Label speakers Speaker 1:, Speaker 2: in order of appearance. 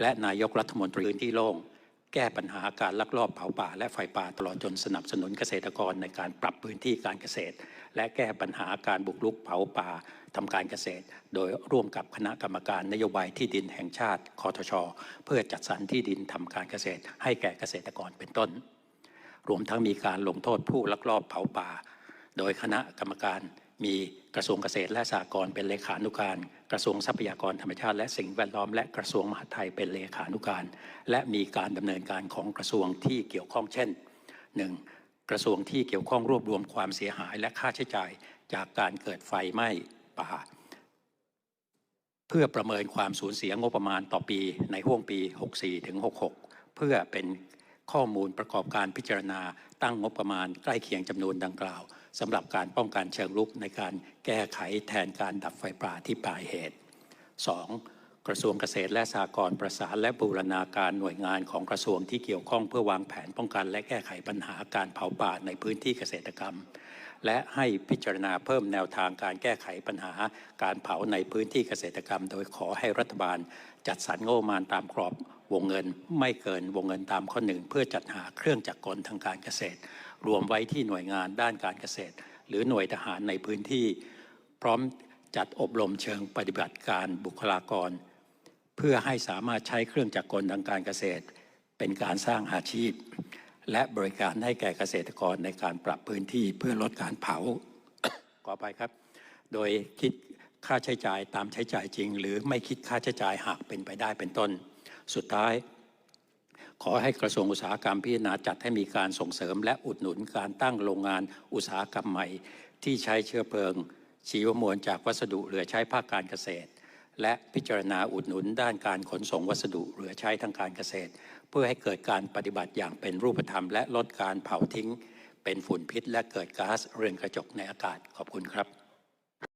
Speaker 1: และนายกรัฐมนตรีพื้นที่โล่งแก้ปัญหาการลักลอบเผาป่า และไฟป่าตลอดจนสนับสนุนเกษตรกรในการปรับพื้นที่การเกษตร และแก้ปัญหาการบุกรุกเผาป่าทำการเกษตร โดยร่วมกับคณะกรรมการนโยบายที่ดินแห่งชาติคอทช เพื่อจัดสรรที่ดินทำการเกษตร ให้แก่เกษตรกรเป็นต้น รวมทั้งมีการลงโทษผู้ลักลอบเผาป่า โดยคณะกรรมการ มีกระทรวงเกษตรและสหกรณ์เป็นเลขานุการ กระทรวงทรัพยากรธรรมชาติ และสิ่งแวดล้อมและกระทรวงมหาดไทยเป็นเลขานุการ และมีการดำเนินการของกระทรวงที่เกี่ยวข้องเช่น 1. กระทรวงที่เกี่ยวข้องรวบรวมความเสียหายและค่าใช้จ่ายจากการเกิดไฟไหม้ป่า เพื่อประเมินความสูญเสียงบประมาณต่อปีในห่วงปี 64ถึง66 เพื่อเป็นข้อมูลประกอบการพิจารณาตั้งงบประมาณใกล้เคียงจำนวนดังกล่าว สำหรับการป้องกันเชิงรุกในการแก้ไขแทนการดับไฟป่าที่ปลายเหตุ 2. กระทรวงเกษตรและสหกรณ์ประสานและบูรณาการหน่วยงานของกระทรวงที่เกี่ยวข้องเพื่อวางแผนป้องกันและแก้ไขปัญหาการเผาป่าในพื้นที่เกษตรกรรม และให้พิจารณาเพิ่มแนวทางการแก้ไขปัญหาการเผาในพื้นที่เกษตรกรรม โดยขอให้รัฐบาล จัดสรรงบประมาณตามกรอบวงเงินไม่เกินวงเงินตามข้อหนึ่งเพื่อจัดหาเครื่องจักรกลทางการเกษตร รวมไว้ที่หน่วยงานด้านการเกษตร หรือหน่วยทหารในพื้นที่ พร้อมจัดอบรมเชิงปฏิบัติการบุคลากร เพื่อให้สามารถใช้เครื่องจักรกลทางการเกษตร เป็นการสร้างอาชีพ และบริการให้แก่เกษตรกรในการปรับพื้นที่เพื่อลดการเผาขอไปครับ โดยคิดค่าใช้จ่ายตามใช้จ่ายจริง หรือไม่คิดค่าใช้จ่ายหากเป็นไปได้เป็นต้น สุดท้าย ขอให้กระทรวงอุตสาหกรรมพิจารณาจัดให้มีการส่งเสริม และอุดหนุนการตั้งโรงงานอุตสาหกรรมใหม่ ที่ใช้เชื้อเพลิง ชีวมวลจากวัสดุเหลือใช้ภาคการเกษตร และพิจารณาอุดหนุนด้านการขนส่งวัสดุเหลือใช้ทางการเกษตร เพื่อให้เกิดการปฏิบัติอย่างเป็นรูปธรรม และลดการเผาทิ้ง เป็นฝุ่นพิษ และเกิดก๊าซเรือนกระจกในอากาศขอบคุณครับ